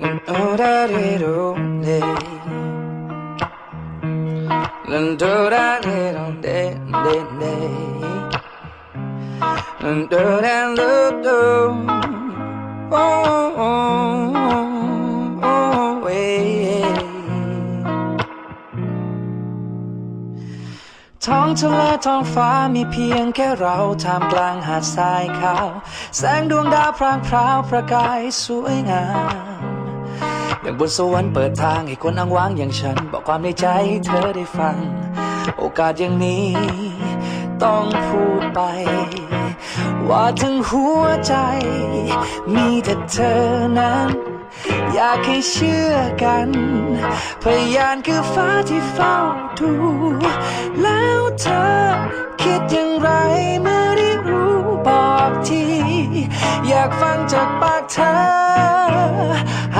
ท้องทะเลท้องฟ้ามีเพียงแค่เราท่ามกลางหาดทรายขาว แสงดวงดาวพรางพราวประกายสวยงาม อย่างบนสวรรค์เปิดทางให้คนอ้างว้างอย่างฉัน บอกความในใจใเธอได้ฟัง โอกาสอย่างนี้ ต้องพูดไป ว่าทั้งหัวใจ มีแต่เธอนั้น อยากให้เชื่อกัน พยานคือฟ้าที่เฝ้าดู แล้วเธอคิดอย่างไรเมื่อได้รู้บอกที อยากฟังจากปากเธอ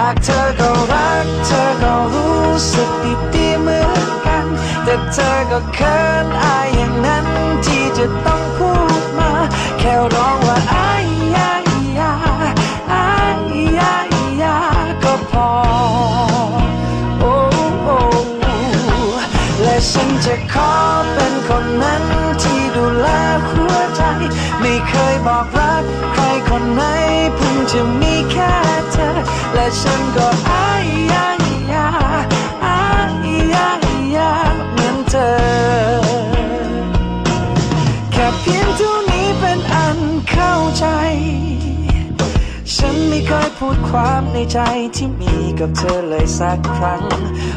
ากเธอก็รัก เธอก็รู้สึกดีๆเหมือนกัน แต่เธอก็เขินอายอย่างนั้นที่จะต้องพูดมา แค่ร้องว่าอายยายาอายยายาก็พอ โอ้โอ้และฉันจะขอเป็นคนนั้นที่ดูแลหัวใจ ไม่เคยบอกรัก ใครคนไหนเพิ่งจะมี ธอ และฉันก็อายยายาอายยายาเหมือนเธอ แค่เพียงเท่านี้เป็นอันเข้าใจ ฉันไม่เคยพูดความในใจที่มีกับเธอเลยสักครั้ง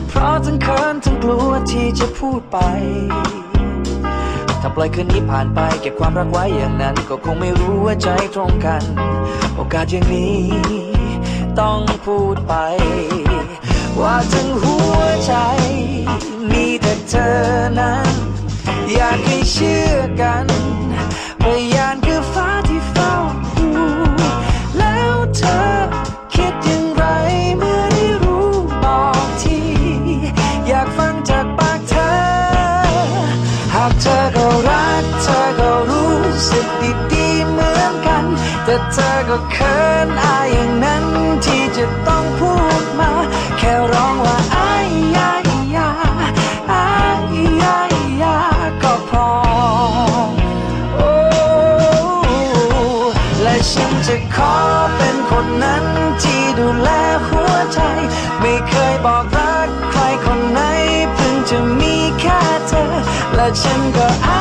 เพราะทั้งเขินทั้งกลัวที่จะพูดไปถ้าปล่อยคืนนี้ผ่านไปเก็บความรักไว้อย่างนั้น ก็คงไม่รู้ว่าใจตรงกัน โอกาสอย่างนี้ ต้องพูดไป ว่าทั้งหัวใจ มีแต่เธอนั้น อยากให้เชื่อกันพยานคือฟ้าที่เฝ้าดูแล้วเธอคิดอย่างไรเมื่อได้รู้บอกทีอยากฟังจากปากเธอ หากเธอก็รักเธอก็รู้สึกดีๆเหมือนกัน แต่เธอก็เขินอายอย่างนั้น ฉันจะขอเป็นคนนั้นที่ดูแลหัวใจ ไม่เคยบอกรักใครคนไหนเพิ่งจะมีแค่เธอ และฉันก็อา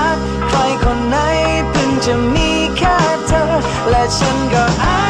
และ